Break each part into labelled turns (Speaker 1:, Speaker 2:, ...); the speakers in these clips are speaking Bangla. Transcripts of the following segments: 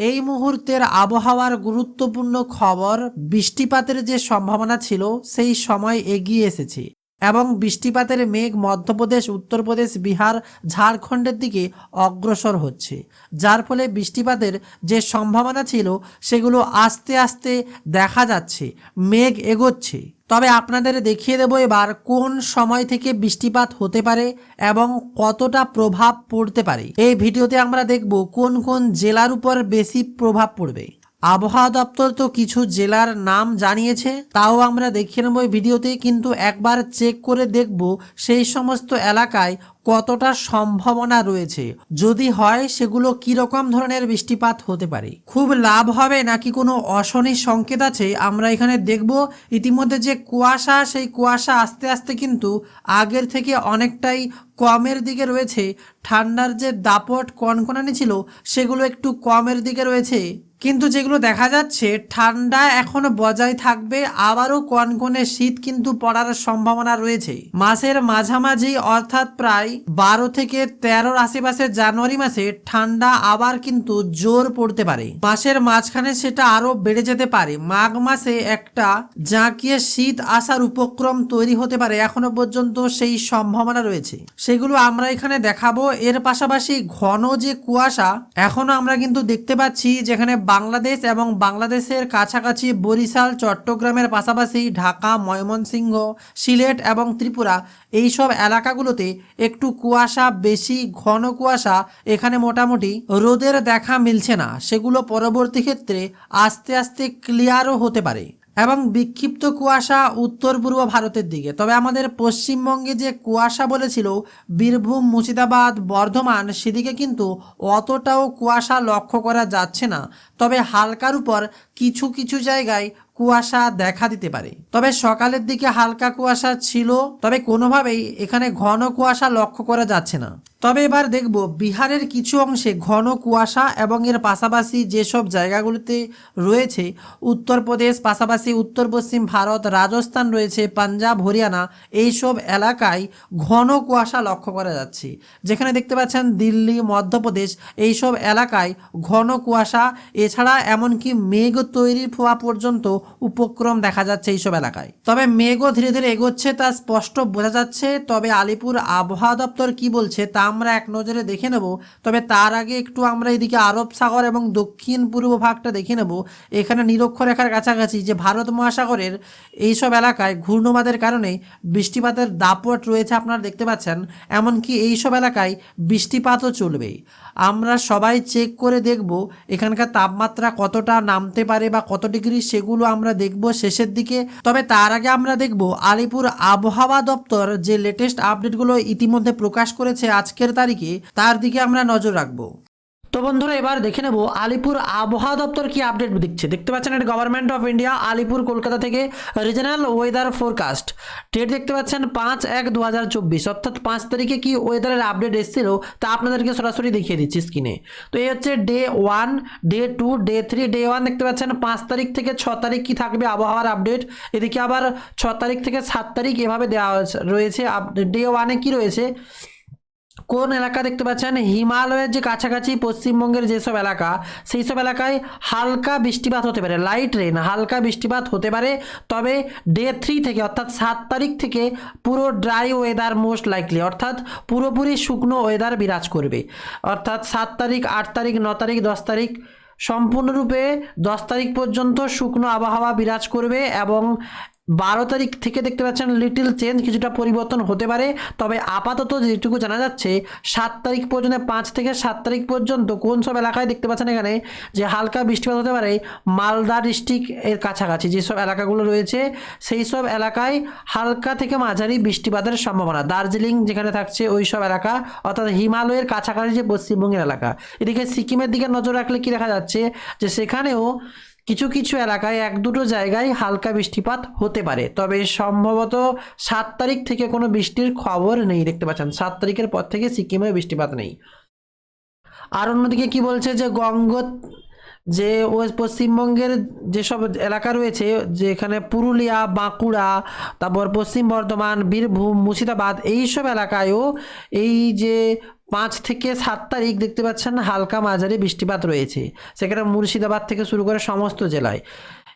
Speaker 1: এই মুহূর্তের আবহাওয়ার গুরুত্বপূর্ণ খবর বৃষ্টিপাতের যে সম্ভাবনা ছিল, সেই সময় এগিয়ে এসেছে এবং বৃষ্টিপাতের মেঘ মধ্যপ্রদেশ, উত্তরপ্রদেশ, বিহার, ঝাড়খণ্ডের দিকে অগ্রসর হচ্ছে। যার ফলে বৃষ্টিপাতের যে সম্ভাবনা ছিল, সেগুলো আস্তে আস্তে দেখা যাচ্ছে, মেঘ এগোচ্ছে। তবে আপনাদের দেখিয়ে দেব এবার কোন সময় থেকে বৃষ্টিপাত হতে পারে এবং কতটা প্রভাব পড়তে পারে। এই ভিডিওতে আমরা দেখব কোন কোন জেলার উপর বেশি প্রভাব পড়বে। আবহাওয়া দপ্তর তো কিছু জেলার নাম জানিয়েছে, তাও আমরা দেখিয়ে নেব ভিডিওতে, কিন্তু একবার চেক করে দেখব সেই সমস্ত এলাকায় কতটা সম্ভাবনা রয়েছে। যদি হয়, সেগুলো কি রকম ধরনের বৃষ্টিপাত হতে পারে? খুব লাভ হবে নাকি কোনো অশনি সংকেত আছে? আমরা এখানে দেখব। ইতিমধ্যে যে কুয়াশা, সেই কুয়াশা আস্তে আস্তে কিন্তু আগের থেকে অনেকটাই কমের দিকে রয়েছে। ঠান্ডার যে দাপট কনকনানি ছিল, সেগুলো একটু কমের দিকে রয়েছে। কিন্তু যেগুলো দেখা যাচ্ছে, ঠান্ডা এখনও বজায় থাকবে, আবারও কনকনে শীত কিন্তু পড়ার সম্ভাবনা রয়েছে। মাসের মাঝামাঝি, অর্থাৎ প্রায় বারো থেকে তেরোর আশেপাশে জানুয়ারি মাসে ঠান্ডা আবার কিন্তু জোর পড়তে পারে। মাসের মাঝখানে সেটা আরও বেড়ে যেতে পারে। মাঘ মাসে একটা জাঁকিয়ে শীত আসার উপক্রম তৈরি হতে পারে। এখনও পর্যন্ত সেই সম্ভাবনা রয়েছে। সেগুলো আমরা এখানে দেখাবো। এর পাশাপাশি ঘন যে কুয়াশা, এখনও আমরা কিন্তু দেখতে পাচ্ছি যেখানে বাংলাদেশ এবং বাংলাদেশের কাছাকাছি বরিশাল, চট্টগ্রামের পাশাপাশি ঢাকা, ময়মনসিংহ, সিলেট এবং ত্রিপুরা এই সব এলাকাগুলোতে একটু কুয়াশা বেশি, ঘন কুয়াশা এখানে মোটামুটি রোদের দেখা মিলছে না। সেগুলো পরবর্তী ক্ষেত্রে আস্তে আস্তে ক্লিয়ারও হতে পারে। এবং বিক্ষিপ্ত কুয়াশা উত্তর পূর্ব ভারতের দিকে। তবে আমাদের পশ্চিমবঙ্গে যে কুয়াশা বলেছিল, বীরভূম, মুর্শিদাবাদ, বর্ধমান, সেদিকে কিন্তু অতটাও কুয়াশা লক্ষ্য করা যাচ্ছে না। তবে হালকার উপর কিছু কিছু জায়গায় কুয়াশা দেখা দিতে পারে। তবে সকালের দিকে হালকা কুয়াশা ছিল, তবে কোনোভাবেই এখানে ঘন কুয়াশা লক্ষ্য করা যাচ্ছে না। তবে এবার দেখব, বিহারের কিছু অংশে ঘন কুয়াশা এবং এর পাশাপাশি যেসব জায়গাগুলিতে রয়েছে, উত্তরপ্রদেশ, পাশাপাশি উত্তর পশ্চিম ভারত, রাজস্থান রয়েছে, পাঞ্জাব, হরিয়ানা, এইসব এলাকায় ঘন কুয়াশা লক্ষ্য করা যাচ্ছে। যেখানে দেখতে পাচ্ছেন দিল্লি, মধ্যপ্রদেশ, এইসব এলাকায় ঘন কুয়াশা। এছাড়া এমনকি মেঘ তৈরি হওয়া পর্যন্ত উপক্রম দেখা যাচ্ছে এইসব এলাকায়। তবে মেঘও ধীরে ধীরে এগোচ্ছে তা স্পষ্ট বোঝা যাচ্ছে। তবে আলিপুর আবহাওয়া দপ্তর কি বলছে তা আমরা এক নজরে দেখে নেব। তবে তার আগে একটু আমরা এদিকে আরব সাগর এবং দক্ষিণ পূর্ব ভাগটা দেখে নেব। এখানে নিরক্ষরেখার কাছাকাছি যে ভারত মহাসাগরের এইসব এলাকায় ঘূর্ণবাদের কারণে বৃষ্টিপাতের দাপট রয়েছে আপনারা দেখতে পাচ্ছেন, এমনকি এইসব এলাকায় বৃষ্টিপাতও চলবে। আমরা সবাই চেক করে দেখব এখানকার তাপমাত্রা কতটা নামতে পারে বা কত ডিগ্রি সেগুলো আমরা দেখব শেষের দিকে। তবে তার আগে আমরা দেখব আলিপুর আবহাওয়া দপ্তর যে লেটেস্ট আপডেটগুলো ইতিমধ্যে প্রকাশ করেছে আজকের তারিখে তার দিকে আমরা নজর রাখব। তো বন্ধুরা, এবার দেখে নেব আলিপুর আবহাওয়া দপ্তর কি আপডেট দিচ্ছে। দেখতে পাচ্ছেন এটা government of India Alipur, Kolkata থেকে রিজনাল ওয়েদার ফোরকাস্ট ডেট দেখতে পাচ্ছেন পাঁচ এক দু হাজার চব্বিশ, অর্থাৎ পাঁচ তারিখে কি ওয়েদারের আপডেট এসেছিল তা আপনাদেরকে সরাসরি দেখিয়ে দিচ্ছি স্ক্রিনে তো এই হচ্ছে day one day two day three day one দেখতে পাচ্ছেন পাঁচ তারিখ থেকে ছ তারিখ কি থাকবে আবহাওয়ার আপডেট এদিকে আবার ছ তারিখ থেকে সাত তারিখ এভাবে দেওয়া রয়েছে। ডে ওয়ানে কি রয়েছে? কোন এলাকা দেখতে পাচ্ছেন? হিমালয়ের যে কাছাকাছি পশ্চিমবঙ্গের যেসব এলাকা সেই সব এলাকায় হালকা বৃষ্টিপাত হতে পারে। লাইট রেন হালকা বৃষ্টিপাত হতে পারে। তবে ডে থ্রি থেকে, অর্থাৎ সাত তারিখ থেকে পুরো ড্রাই ওয়েদার মোস্ট লাইকলি অর্থাৎ পুরোপুরি শুকনো ওয়েদার বিরাজ করবে। অর্থাৎ সাত তারিখ, আট তারিখ, ন তারিখ, দশ তারিখ সম্পূর্ণরূপে দশ তারিখ পর্যন্ত শুকনো আবহাওয়া বিরাজ করবে এবং বারো তারিখ থেকে দেখতে পাচ্ছেন লিটিল চেঞ্জ কিছুটা পরিবর্তন হতে পারে। তবে আপাতত যেটুকু জানা যাচ্ছে, সাত তারিখ পর্যন্ত, পাঁচ থেকে সাত তারিখ পর্যন্ত কোন সব এলাকায় দেখতে পাচ্ছেন এখানে যে হালকা বৃষ্টিপাত হতে পারে, মালদা ডিস্ট্রিক্ট এর কাছাকাছি যেসব এলাকাগুলো রয়েছে, সেই সব এলাকায় হালকা থেকে মাঝারি বৃষ্টিপাতের সম্ভাবনা। দার্জিলিং যেখানে থাকছে, ওই সব এলাকা, অর্থাৎ হিমালয়ের কাছাকাছি যে পশ্চিমবঙ্গের এলাকা। এদিকে সিকিমের দিকে নজর রাখলে কি দেখা যাচ্ছে? যে সেখানেও কিছু কিছু এলাকায় এক দুটো জায়গায় হালকা বৃষ্টিপাত হতে পারে। তবে সম্ভবত সাত তারিখ থেকে কোনো বৃষ্টির খবর নেই, দেখতে পাচ্ছেন। সাত তারিখের পর থেকে সিকিমে বৃষ্টিপাত নেই। আর অন্যদিকে কি বলছে যে গঙ্গ যে পশ্চিমবঙ্গের যেসব এলাকা রয়েছে, যেখানে পুরুলিয়া, বাঁকুড়া, তারপর পশ্চিম বর্ধমান, বীরভূম, মুর্শিদাবাদ, এইসব এলাকায়ও এই যে পাঁচ থেকে সাত তারিখ দেখতে পাচ্ছেন হালকা মাঝারি বৃষ্টিপাত রয়েছে। সেখানে মুর্শিদাবাদ থেকে শুরু করে সমস্ত জেলায়।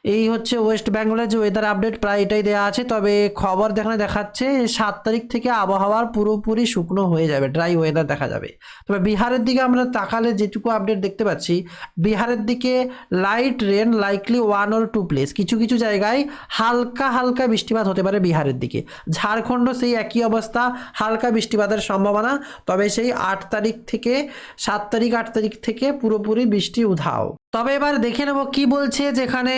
Speaker 1: এই হচ্ছে ওয়েস্ট বেঙ্গলের যে ওয়েদার আপডেট প্রায় এটাই দেওয়া আছে। তবে খবর দেখানে দেখাচ্ছে সাত তারিখ থেকে আবহাওয়ার পুরোপুরি শুকনো হয়ে যাবে ড্রাই ওয়েদার দেখা যাবে। তবে বিহারের দিকে আমরা তাকালে যেটুকু আপডেট দেখতে পাচ্ছি, বিহারের দিকে light rain likely one or two place কিছু কিছু জায়গায় হালকা হালকা বৃষ্টিপাত হতে পারে বিহারের দিকে। ঝাড়খণ্ড সেই একই অবস্থা, হালকা বৃষ্টিপাতের সম্ভাবনা। তবে সেই আট তারিখ থেকে, সাত তারিখ, আট তারিখ থেকে পুরোপুরি বৃষ্টি উধাও। তবে এবার দেখে নেব কি বলছে যেখানে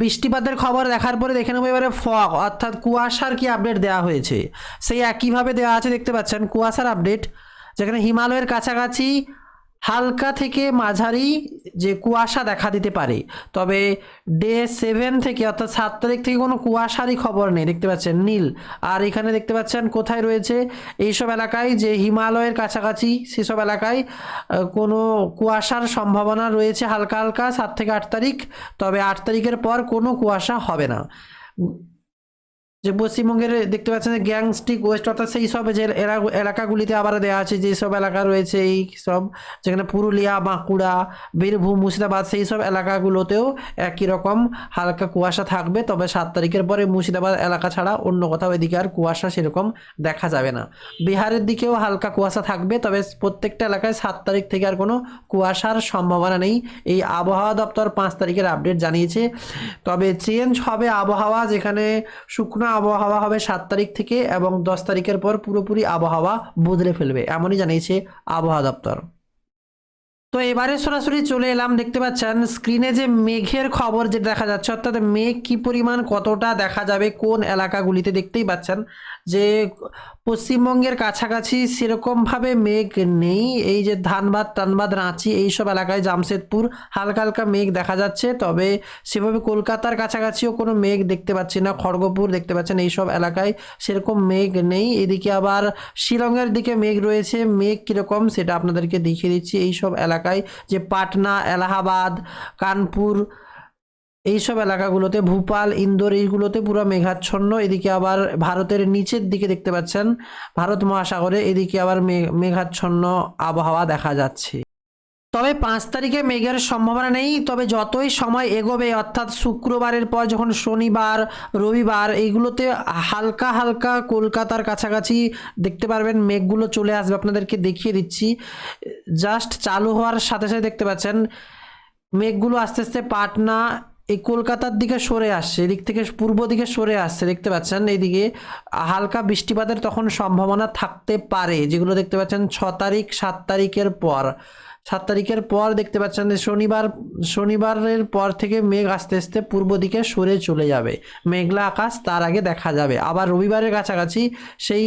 Speaker 1: বৃষ্টিপাতের খবর দেখার পরে দেখে নেব এবারে ফগ, অর্থাৎ কুয়াশার কি আপডেট দেওয়া হয়েছে? সেই একইভাবে দেওয়া আছে, দেখতে পাচ্ছেন, কুয়াশার আপডেট যেখানে হিমালয়ের কাছাকাছি হালকা থেকে মাঝারি যে কুয়াশা দেখা দিতে পারে, তবে ডে সেভেন থেকে অর্থাৎ সাত তারিখ থেকে কোনো কুয়াশারই খবর নেই। দেখতে পাচ্ছেন নীল। আর এখানে দেখতে পাচ্ছেন কোথায় রয়েছে? এইসব এলাকায় যে হিমালয়ের কাছাকাছি সেসব এলাকায় কোনো কুয়াশার সম্ভাবনা রয়েছে হালকা হালকা সাত থেকে আট তারিখ, তবে আট তারিখের পর কোনো কুয়াশা হবে না। যে পশ্চিমবঙ্গের দেখতে পাচ্ছেন গ্যাংস্টিক, ওয়েস্ট, অর্থাৎ সেই সব যে এলা- এলাকাগুলিতে আবার দেওয়া আছে যেসব এলাকা রয়েছে, এই সব যেখানে পুরুলিয়া, বাঁকুড়া, বীরভূম, মুর্শিদাবাদ, সেই সব এলাকাগুলোতেও একই রকম হালকা কুয়াশা থাকবে। তবে সাত তারিখের পরে মুর্শিদাবাদ এলাকা ছাড়া অন্য কোথাও এদিকে আর কুয়াশা সেরকম দেখা যাবে না। বিহারের দিকেও হালকা কুয়াশা থাকবে, তবে প্রত্যেকটা এলাকায় সাত তারিখ থেকে আর কোনো কুয়াশার সম্ভাবনা নেই। এই আবহাওয়া দপ্তর পাঁচ তারিখের আপডেট জানিয়েছে। তবে চেঞ্জ হবে আবহাওয়া যেখানে শুকনো আবহাওয়া হবে সাত তারিখ থেকে এবং দশ তারিখের পর পুরোপুরি আবহাওয়া বদলে ফেলবে, এমনই জানিয়েছে আবহাওয়া দপ্তর। তো এবারে সরাসরি চলে এলাম, দেখতে পাচ্ছেন স্ক্রিনে যে মেঘের খবর যে দেখা যাচ্ছে, অর্থাৎ মেঘ কি পরিমাণ কতটা দেখা যাবে কোন এলাকাগুলিতে দেখতেই পাচ্ছেন যে পশ্চিমবঙ্গের কাছাকাছি সেরকমভাবে মেঘ নেই। এই যে ধানবাদ, টানবাদ, রাঁচি এইসব এলাকায় জামশেদপুর হালকা হালকা মেঘ দেখা যাচ্ছে, তবে সেভাবে কলকাতার কাছাকাছিও কোনো মেঘ দেখতে পাচ্ছি না, খড়গপুর দেখতে পাচ্ছেন এইসব এলাকায় সেরকম মেঘ নেই। এদিকে আবার শিলংয়ের দিকে মেঘ রয়েছে, মেঘ কীরকম সেটা আপনাদেরকে দেখিয়ে দিচ্ছি, এইসব এলাকায় যে পাটনা, এলাহাবাদ, কানপুর, এইসব এলাকাগুলোতে ভূপাল, ইন্দোর, এইগুলোতে পুরো মেঘাচ্ছন্ন। এদিকে আবার ভারতের নিচের দিকে দেখতে পাচ্ছেন, ভারত মহাসাগরে এদিকে আবার মেঘাচ্ছন্ন আবহাওয়া দেখা যাচ্ছে। তবে পাঁচ তারিখে মেঘের সম্ভাবনা নেই, তবে যতই সময় এগোবে, অর্থাৎ শুক্রবারের পর যখন শনিবার, রবিবার এইগুলোতে হালকা হালকা কলকাতার কাছাকাছি দেখতে পারবেন, মেঘগুলো চলে আসবে। আপনাদেরকে দেখিয়ে দিচ্ছি। জাস্ট চালু হওয়ার সাথে সাথে দেখতে পাচ্ছেন, মেঘগুলো আস্তে আস্তে পাটনা, এই কলকাতার দিকে সরে আসছে, এদিক থেকে পূর্ব দিকে সরে আসছে। দেখতে পাচ্ছেন, এইদিকে হালকা বৃষ্টিপাতের তখন সম্ভাবনা থাকতে পারে, যেগুলো দেখতে পাচ্ছেন, ছ তারিখ, সাত তারিখের পর। সাত তারিখের পর দেখতে পাচ্ছেন যে শনিবার, শনিবারের পর থেকে মেঘ আস্তে আস্তে পূর্ব দিকে সরে চলে যাবে। মেঘলা আকাশ তার আগে দেখা যাবে। আবার রবিবারের কাছাকাছি, সেই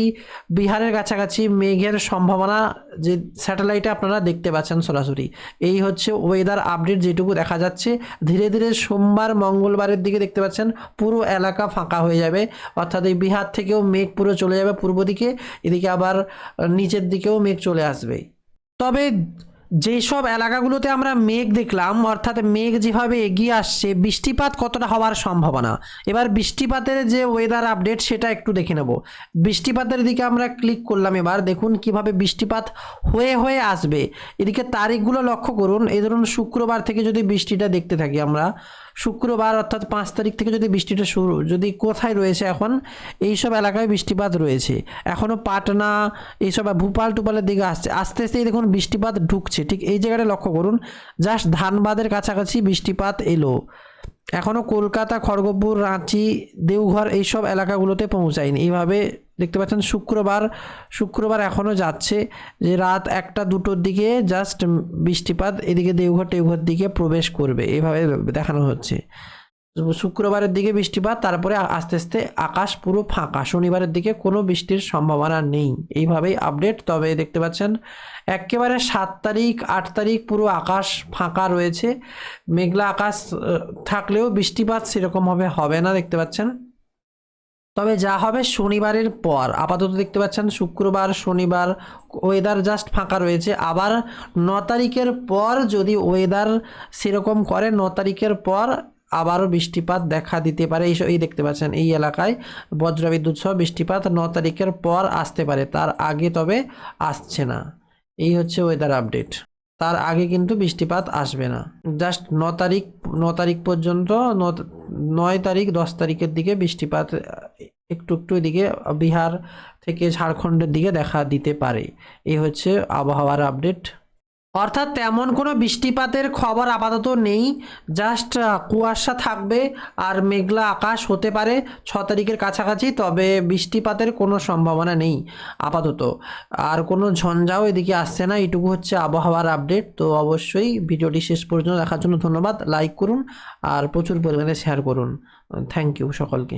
Speaker 1: বিহারের কাছাকাছি মেঘের সম্ভাবনা যে স্যাটেলাইটে আপনারা দেখতে পাচ্ছেন সরাসরি। এই হচ্ছে ওয়েদার আপডেট যেটুকু দেখা যাচ্ছে। ধীরে ধীরে সোমবার, মঙ্গলবারের দিকে দেখতে পাচ্ছেন পুরো এলাকা ফাঁকা হয়ে যাবে। অর্থাৎ এই বিহার থেকেও মেঘ পুরো চলে যাবে পূর্ব দিকে, এদিকে আবার নিচের দিকেও মেঘ চলে আসবে। তবে যেসব এলাকাগুলোতে আমরা মেঘ দেখলাম, অর্থাৎ মেঘ যেভাবে এগিয়ে আসছে, বৃষ্টিপাত কতটা হওয়ার সম্ভাবনা? এবার বৃষ্টিপাতের যে ওয়েদার আপডেট সেটা একটু দেখে নেব। বৃষ্টিপাতের দিকে আমরা ক্লিক করলাম এবার, দেখুন কীভাবে বৃষ্টিপাত হয়ে হয়ে আসবে। এদিকে তারিখগুলো লক্ষ্য করুন। এই ধরুন শুক্রবার থেকে যদি বৃষ্টিটা দেখতে থাকি আমরা শুক্রবার অর্থাৎ পাঁচ তারিখ থেকে যদি বৃষ্টিটা শুরু, যদি কোথায় রয়েছে এখন? এইসব এলাকায় বৃষ্টিপাত রয়েছে। এখনও পাটনা, এইসব ভূপাল টুপালের দিকে আসছে। আস্তে আস্তেই দেখুন বৃষ্টিপাত ঢুকছে। ঠিক এই জায়গাটা লক্ষ্য করুন। জাস্ট ধানবাদের কাছাকাছি বৃষ্টিপাত এলো। এখনও কলকাতা, খড়গপুর, রাঁচি, দেওঘর এইসব এলাকাগুলোতে পৌঁছায়নি। এইভাবে দেখতে পাচ্ছেন শুক্রবার শুক্রবার এখনও যাচ্ছে যে রাত একটা দুটোর দিকে জাস্ট বৃষ্টিপাত এদিকে দেওঘর টেউঘর দিকে প্রবেশ করবে, এভাবে দেখানো হচ্ছে। শুক্রবারের দিকে বৃষ্টিপাত, তারপরে আস্তে আস্তে আকাশ পুরো ফাঁকা, শনিবারের দিকে কোনো বৃষ্টির সম্ভাবনা নেই, এইভাবেই আপডেট তবে দেখতে পাচ্ছেন একেবারে সাত তারিখ, আট তারিখ পুরো আকাশ ফাঁকা রয়েছে, মেঘলা আকাশ থাকলেও বৃষ্টিপাত সেরকমভাবে হবে না, দেখতে পাচ্ছেন। তবে যা হবে শনিবারের পর। আপাতত দেখতে পাচ্ছেন শুক্রবার, শনিবার ওয়েদার জাস্ট ফাঁকা রয়েছে। আবার ন তারিখের পর যদি ওয়েদার সেরকম করে, ন তারিখের পর আবারও বৃষ্টিপাত দেখা দিতে পারে। এই এই দেখতে পাচ্ছেন, এই এলাকায় বজ্রবিদ্যুৎ সহ বৃষ্টিপাত ন তারিখের পর আসতে পারে। তার আগে তবে আসছে না। এই হচ্ছে ওয়েদার আপডেট তার আগে কিন্তু বৃষ্টিপাত আসবে না। জাস্ট ন তারিখ ন তারিখ পর্যন্ত নয় তারিখ, দশ তারিখের দিকে বৃষ্টিপাত, একটু একটু এদিকে বিহার থেকে ঝাড়খণ্ডের দিকে দেখা দিতে পারে। এই হচ্ছে আবহাওয়ার আপডেট অর্থাৎ তেমন কোনো বৃষ্টিপাতের খবর আপাতত নেই। জাস্ট কুয়াশা থাকবে আর মেঘলা আকাশ হতে পারে ছ তারিখের কাছাকাছি, তবে বৃষ্টিপাতের কোনো সম্ভাবনা নেই আপাতত। আর কোনো ঝঞ্ঝাও এদিকে আসছে না, এইটুকু হচ্ছে আবহাওয়ার আপডেট। তো অবশ্যই ভিডিওটি শেষ পর্যন্ত দেখার জন্য ধন্যবাদ। লাইক করুন আর প্রচুর পরিমাণে শেয়ার করুন। থ্যাংক ইউ সকলকে।